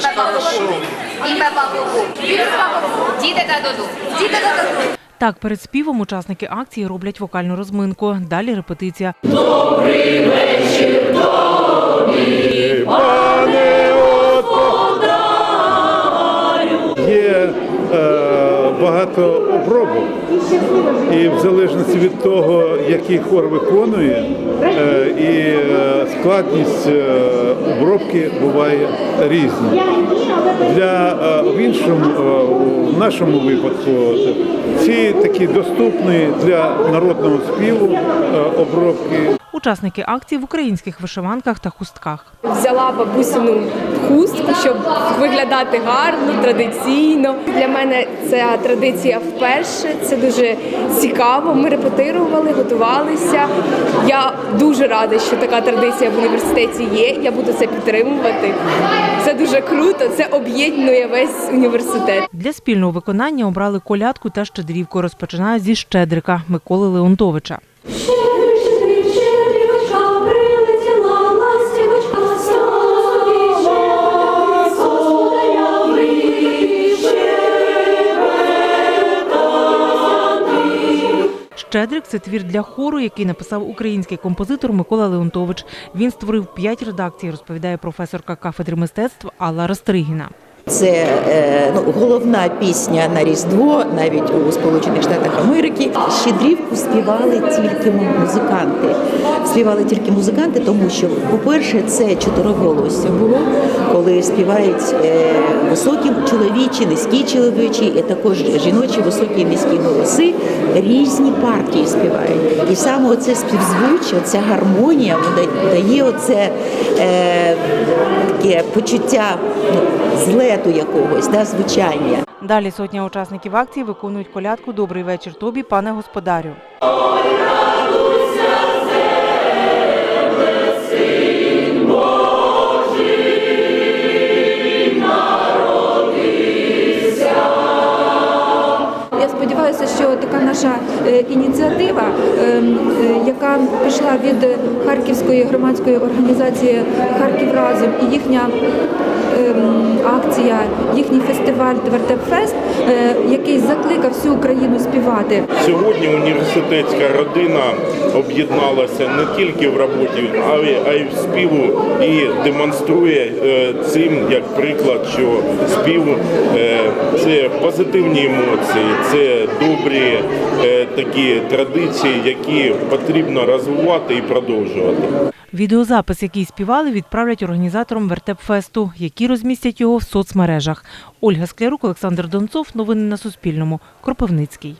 Ж хорошо. Ім'я бабу. Діти та доду. Діти та доду. Так, перед співом учасники акції роблять вокальну розминку. Далі репетиція. Пане господарю! Є е, багато обробок, і в залежності від того, який хор виконує, е, і е, складність е, обробки буває різна. Для в іншому, в нашому випадку, ці такі доступні для народного співу обробки. Учасники акції в українських вишиванках та хустках. Взяла бабусину хустку, щоб виглядати гарно, традиційно. Для мене ця традиція вперше. Це дуже цікаво. Ми репетирували, готувалися. Я дуже рада, що така традиція в університеті є. Я буду це підтримувати. Це дуже круто. Це об'єднує весь університет. Для спільного виконання обрали колядку та щедрівку. Розпочинають зі щедрика Миколи Леонтовича. Щедрик це твір для хору, який написав український композитор Микола Леонтович. Він створив п'ять редакцій, розповідає професорка кафедри мистецтв Алла Растригіна. Це е, ну, головна пісня на Різдво, навіть у Сполучених Штатах Америки. Щедрівку співали тільки музиканти. Співали тільки музиканти, тому що, по-перше, це чотироголосся було, коли співають е, високі чоловічі, низькі чоловічі, і також жіночі високі низькі голоси. Різні партії співають. І саме оце співзвуччя, ця гармонія дає оце е, таке почуття ну, злету якогось, да, звучання. Далі сотня учасників акції виконують колядку Добрий вечір тобі, пане господарю. Я сподіваюся, що така наша е, ініціатива, е, е, яка пішла від Харківської громадської організації Харків разом і їхня е, акція, їхній фестиваль Твертепфест, е, який закликав всю Україну співати. Сьогодні університетська родина об'єдналася не тільки в роботі, а й, в співу і демонструє е, цим як приклад, що спів е, це позитивні емоції, це добрі такі традиції, які потрібно розвивати і продовжувати. Відеозапис, який співали, відправлять організаторам Вертепфесту, які розмістять його в соцмережах. Ольга Склярук, Олександр Донцов. Новини на Суспільному. Кропивницький.